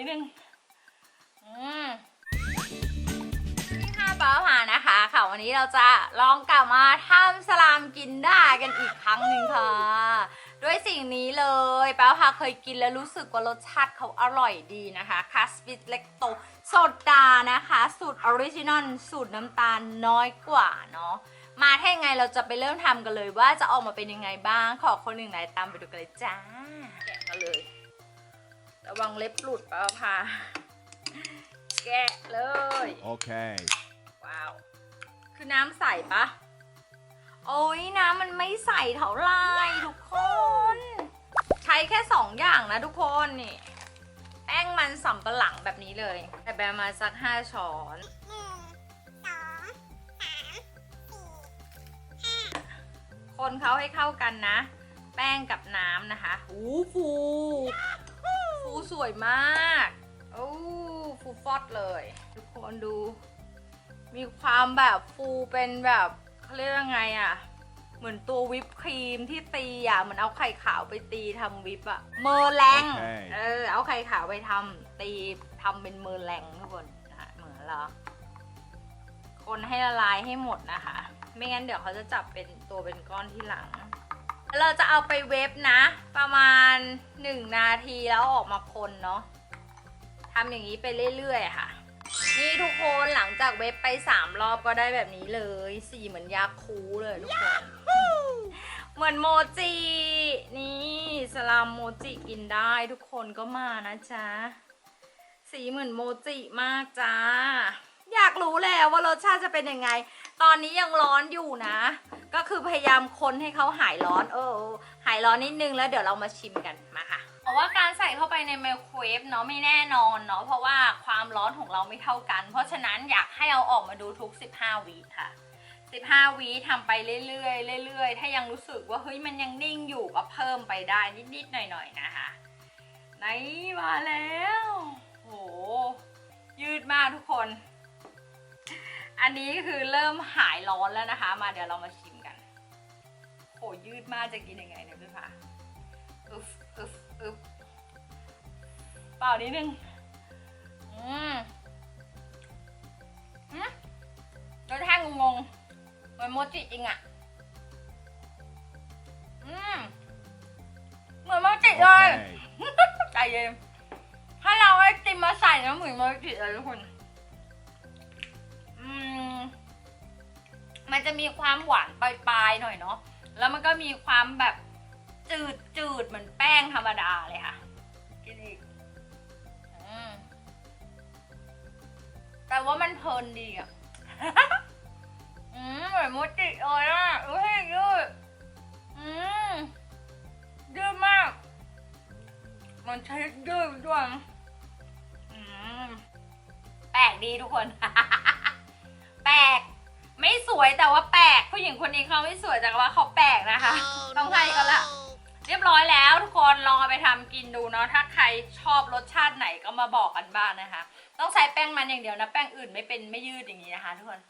นิดนึง อืมนี่ค่ะป้าผ่านะคะค่ะวันนี้เราจะลองกลับมาทำสลามกินได้กันอีกครั้งหนึ่งค่ะ ด้วยสิ่งนี้เลยป้าพาเคยกินแล้วรู้สึกว่ารสชาติเขาอร่อยดีนะคะคัสบิทเล็กโตโซดานะคะ สูตรออริจินอลสูตรน้ำตาลน้อยกว่าเนาะมาถ้ายังไงเราจะไปเริ่มทำกันเลยว่าจะออกมาเป็นยังไงบ้าง ขอคนหนึ่งไหนตามไปดูกันเลยจ้า แกะกันเลย ระวังเล็บหลุดป้าพาแกะเลย Okay. ว้าว คือน้ำใสปะ โอ้ยน้ำมันไม่ใสเท่าไหร่ทุกคน ใช้แค่สองอย่างนะทุกคนนี่ แป้งมันสำปะหลังแบบนี้เลยแต่แบบมาสักห้าช้อน คนเขาให้เข้ากันนะ แป้งกับน้ำนะคะหูฟู ฟูสวยมากโอ้ฟูฟอดเลย ทุกคนดู มีความแบบฟูเป็นแบบเขาเรียกยังไงอะ่ะ เหมือนตัววิปครีมที่ตีอะ่ะเหมือนเอาไข่ขาวไปตีทำวิปอะ่ะ เมอร์แรงโอเคเออเอาไข่ขาวไปทำตีทำเป็นเมอร์แรงทุกคนนะเหมือนเหรอคนให้ละลายให้หมดนะคะ ไม่งั้นเดี๋ยวเขาจะจับเป็นตัวเป็นก้อนที่หลัง เราจะเอาไปเวฟนะ ประมาณ 1 นาทีแล้วออกมาคนเนาะทำอย่างนี้ไปเรื่อยๆค่ะ นี่ทุกคนหลังจากเวฟไป 3 รอบก็ได้แบบนี้เลย สีเหมือนยาคูเลยทุกคน เหมือนโมจิ นี่สลามโมจิกินได้ทุกคนก็มานะจ๊ะ สีเหมือนโมจิมากจ้า อยากรู้แล้วว่ารสชาติจะเป็นยังไง ตอนนี้ยังร้อนอยู่นะ ก็คือพยายามคนให้เขาหายร้อน เออ หายร้อนนิดนึงแล้วเดี๋ยวเรามาชิมกันมาค่ะเพราะว่าการใส่เข้าไปในไมโครเวฟเนาะไม่แน่นอนเนาะเพราะว่าความร้อนของเราไม่เท่ากัน เพราะฉะนั้นอยากให้เอาออกมาดูทุก 15 วิค่ะ 15 วิทำไปเรื่อยๆเรื่อยๆ ถ้ายังรู้สึกว่าเฮ้ยมันยังนิ่งอยู่ก็เพิ่มไปได้นิดๆหน่อยๆนะคะไหนมาแล้วโหยืดมากทุกคน อันนี้คือเริ่มหายร้อนแล้วนะคะ มาเดี๋ยวเรามาชิมกันโหยืดมากจะกินยังไงเนี่ยพี่ฟ้าอึฟอึฟอึฟเปล่านิดนึง อืมอืมรสชาติงงๆเหมือนโมจิจริงอะอืมเหมือนโมจิเลย Okay. ใจเย็นถ้าเราไอติมมาใส่น้ำเหมือนโมจิเลยทุกคน มันจะมีความหวานปลายๆหน่อยเนาะ แล้วมันก็มีความแบบจืดจืดเหมือนแป้งธรรมดาเลยค่ะ กินอีกแต่ว่ามันเพลินดีอะ อืมเหมือนโมจิเลยอะเฮ้ยยืดอืมยืดมาก มันใช้ยืดด้วยอืมแปลกดีทุกคน แปลก วยแต่ว่าแปลกผู้หญิงคนนี้เขาไม่สวยแต่ว่าเขาแปลกนะคะ ต้องให้กันละ เรียบร้อยแล้วทุกคนลองเอาไปทำกินดูเนาะถ้าใครชอบรสชาติไหนก็มาบอกกันบ้างนะคะ ต้องใช้แป้งมันอย่างเดียวนะแป้งอื่นไม่เป็นไม่ยืดอย่างนี้นะคะ ทุกคน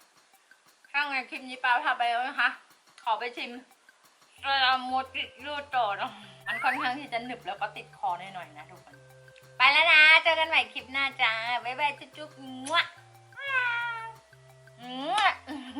ถ้าไงคลิปนี้ป้าทำไปแล้วนะคะ ขอไปชิมกระมดติดยืดต่อเนาะมันค่อนข้างที่จะหนึบแล้วก็ติดคอหน่อยๆนะทุกคนไปแล้วนะ เจอกันใหม่คลิปหน้าจ้าบ๊ายบายจุ๊บๆมั่วมั่